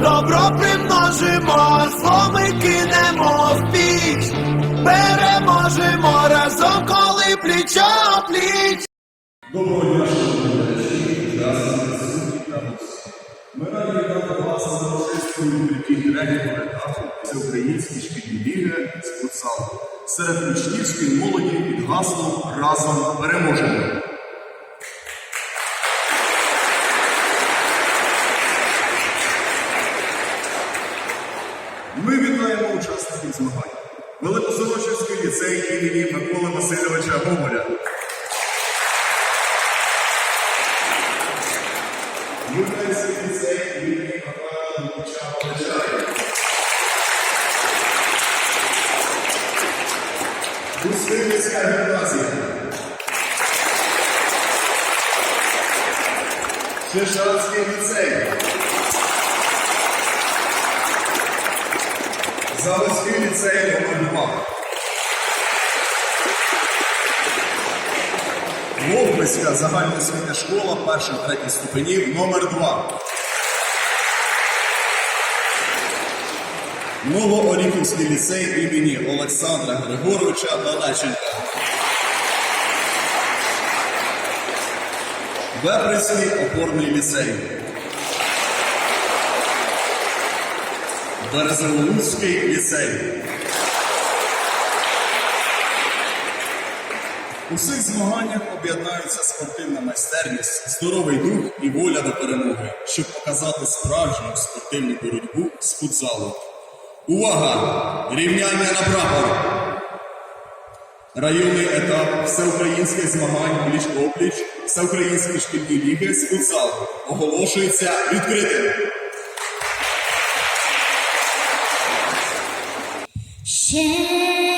добро примножимо, зло ми кинемо в піч, переможемо разом, коли плічо пліч. Доброго дня, шановні глядачі, здравствуйте, присутні та гості. Ми раді вітати вас на урочистому відкритті третього етапу Всеукраїнської шкільні ліги з футзалу серед учнівської молоді під гаслом Разом переможемо. Ми вітаємо учасників змагань. Великозорочівський ліцей імені Миколи Васильовича Гоголя. Юрненський ліцей імені гімназія. Шишацький ліцей. Заводський ліцей номер 2. Вовбиська загальноосвітня школа перших третіх ступенів номер 2 Новооріхівський ліцей імені Олександра Григоровича Далеченка. Вепринський опорний ліцей. Березоволуцький ліцей. У цих змаганнях об'єднаються спортивна майстерність, здоровий дух і воля до перемоги, щоб показати справжню спортивну боротьбу з футзалу. Увага! Рівняння на прапор! Районний етап всеукраїнських змагань пліч-опліч, всеукраїнські шкільні ліги з футзалу оголошується відкритим. Ще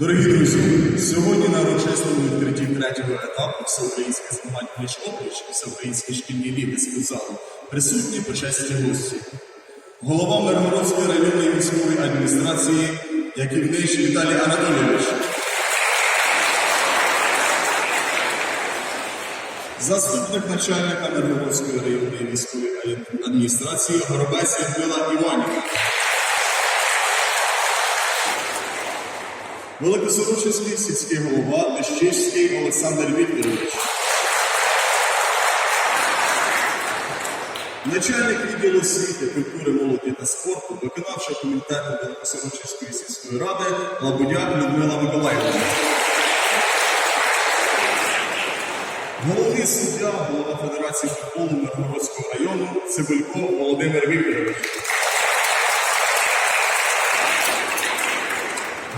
Дорогі друзі, сьогодні на урочистому відкритті третього етапу всеукраїнських змагань пліч опліч і всеукраїнські шкільні ліги з футзалу присутні почесні гості. Голова Миргородської районної військової адміністрації Яківнич Віталій Анатолійович. Заступник начальника Миргородської районної військової адміністрації Горобець Людмила Іванівна. Великосорочинський сільський голова Тищишський Олександр Вікторович. Начальник відділу освіти, культури, молоді та спорту, виконавчого комітету Великосорочинської сільської ради Лабудяк Людмила Миколаївна. Головний суддя, голова Федерації футболу Миргородського району Цибулько Володимир Вікторович.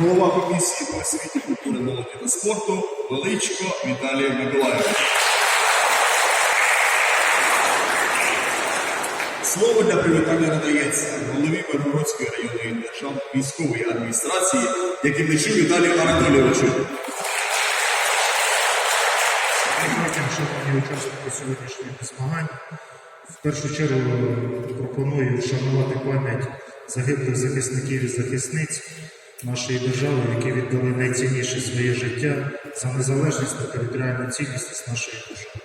Голова комісії по освіті, культури, молоді та спорту Величко Віталій Миколаївич. Слово для привітання надається голові Миргородської районної державної військової адміністрації Якимичу Віталію Анатолійовичу. Потім, шановні учасники сьогоднішніх змагань, в першу чергу пропоную вшанувати пам'ять загиблих захисників і захисниць нашої держави, які віддали найцінніше своє життя за незалежність та територіальну цінність нашої держави.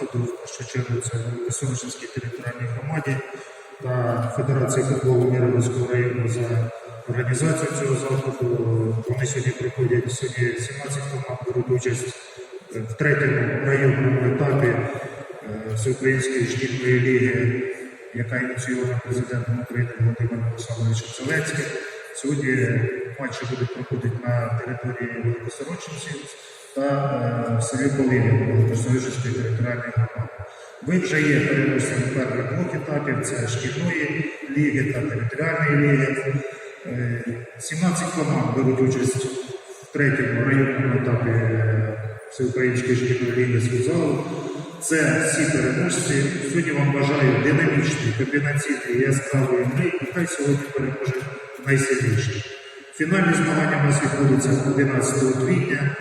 Заходу, першу чергу це Висончинській територіальній громаді та Федерації футболу Мировицького району за організацію цього заходу. Вони сьогодні приходять сьогодні 17 команд беруть участь в третьому районному етапі е, Всеукраїнської шкільної ліги, яка ініційована президентом України Володимиром Олександровичем Зеленським. Сьогодні матчі будуть проходити на території Великосорочинців та е, селі Полині Великосорочинської територіальної громади. Ви вже є переможцем перших двох етапів, це шкільної ліги та територіальної ліги. Е, 17 команд беруть участь в третьому районному етапі е, Всеукраїнської шкільної ліги з футзалу. Це всі переможці. Сьогодні вам бажаю динамічної, комбінаційної, яскравої гри, і хай сьогодні переможе найсильніший. Фінальні змагання у нас відбудуться 11 квітня.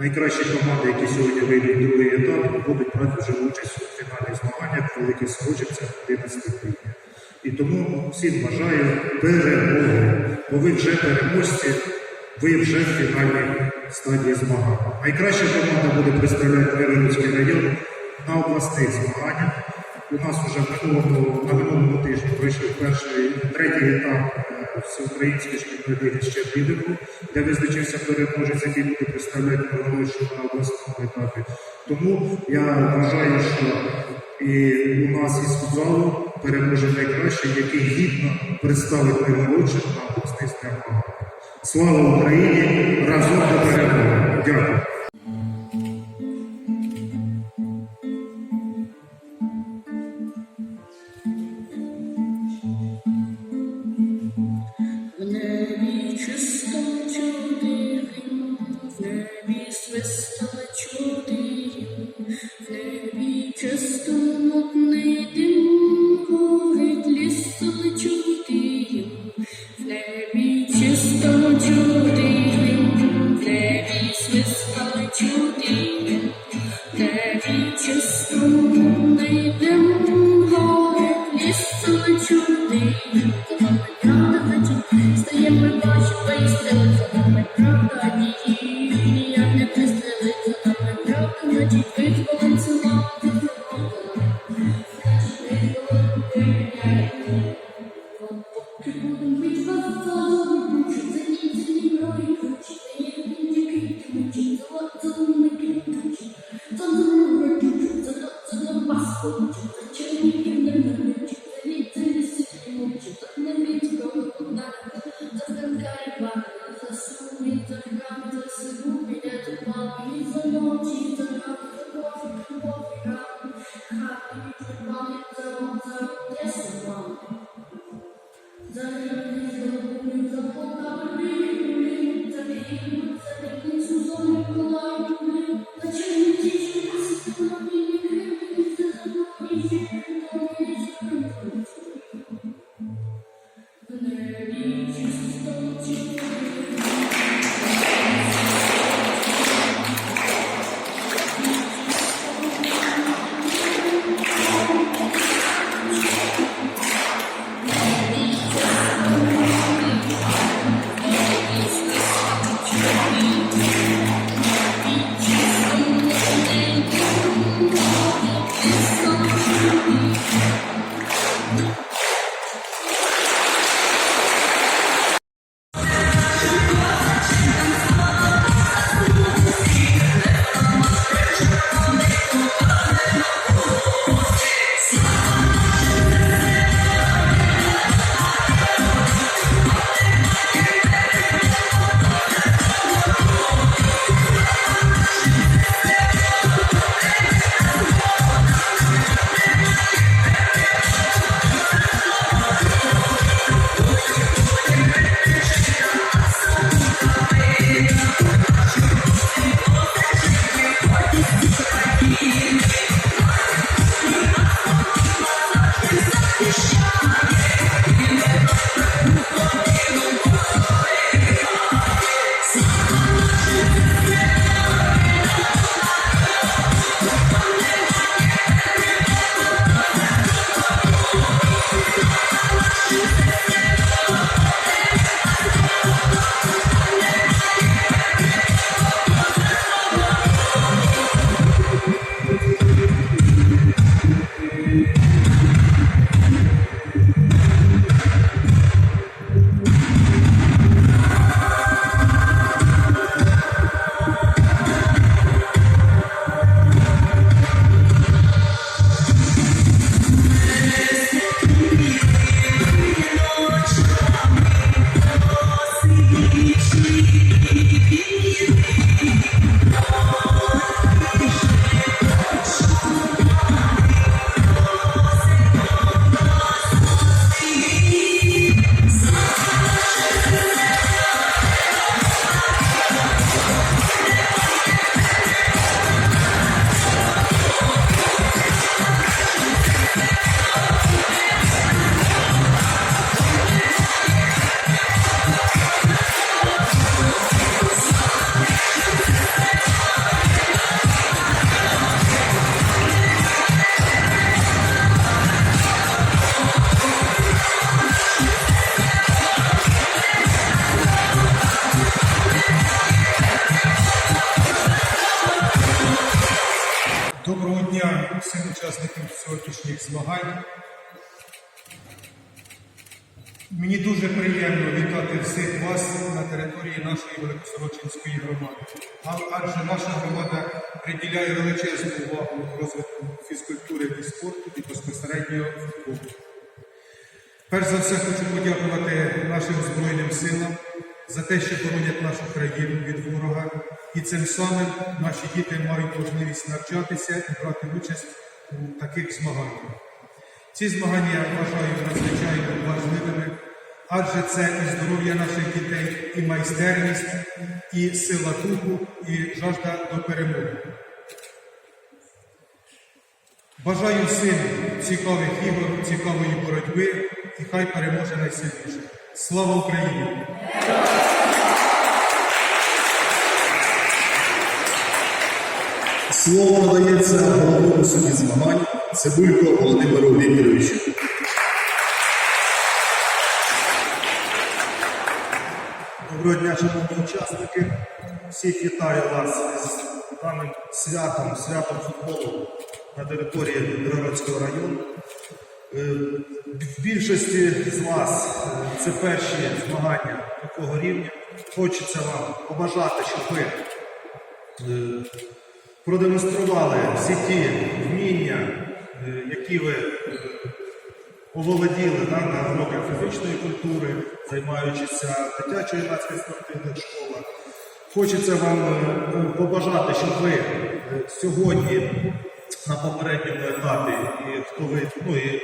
Найкращі команди, які сьогодні вийдуть другий етап, будуть брати вже участь у фінальних змаганнях, великих Сорочинцях 11 квітня. І тому всім бажаю перемоги, бо ви вже переможці, ви вже в фінальній стадії змагань. Найкраща команда буде представляти Миргородський район на обласних змаганнях. У нас вже на минулому тижні пройшов перший третій етап е, всеукраїнської шкільної ще Підерку, де визначився переможець, який буде представляти Миргородщину на обласному етапі. Тому я вважаю, що і у нас із футзалу переможе найкращий, який гідно представить Миргородщину на обласних змаганнях. Слава Україні! Разом до перемоги! Дякую! you учасникам сьогоднішніх змагань. Мені дуже приємно вітати всіх вас на території нашої Великосорочинської громади. Адже наша громада приділяє величезну увагу розвитку фізкультури і спорту і безпосередньо футболу. Перш за все хочу подякувати нашим Збройним силам за те, що боронять нашу країну від ворога. І цим самим наші діти мають можливість навчатися і брати участь таких змаганнях. Ці змагання я вважаю надзвичайно важливими, адже це і здоров'я наших дітей, і майстерність, і сила духу, і жажда до перемоги. Бажаю всім цікавих ігор, цікавої боротьби і хай переможе найсильніше. Слава Україні! Слово надається головному судді змагань Цибулько Володимиру Вікторовичу. Доброго дня, шановні учасники. Всіх вітаю вас з даним святом, святом футболу на території Миргородського району. Е, В більшості з вас е, це перші змагання такого рівня. Хочеться вам побажати, щоб ви е, продемонстрували всі ті вміння, е, які ви е, оволоділи да, на уроках фізичної культури, займаючися дитячою юнацькою спортивних школах. Хочеться вам е, побажати, щоб ви сьогодні на попередньому етапі, і хто ви ну, і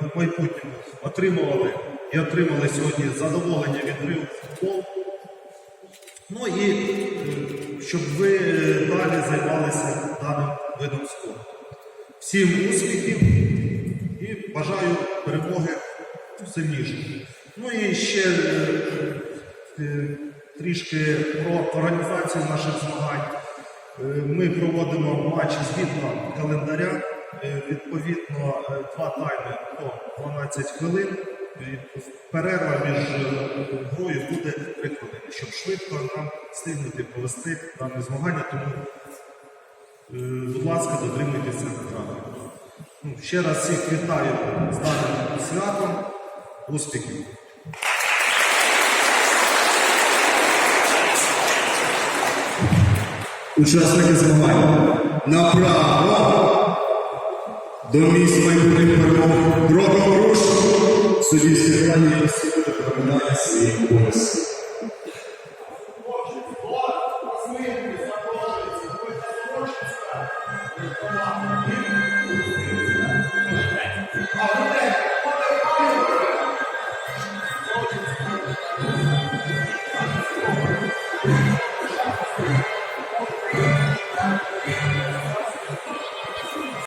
в майбутньому отримували і отримали сьогодні задоволення від футбол. Ну і щоб ви е, далі займалися даним видом спорту. Всім успіхів і бажаю перемоги сильніших. Ну і ще е, е, трішки про організацію наших змагань. Ми проводимо матчі згідно календаря. Відповідно, два тайми по 12 хвилин. Перерва між е, грою буде 3 хвилини, щоб швидко нам встигнути провести дане змагання. Тому Е, Будь ласка, дотримуйтеся. Ну, ще раз всіх вітаю з даним святом. Успіхів! Учасники змагань. Направо до місць майбутніх перемог. Кроком руш. Суддівські змагання всі буде перемагає свої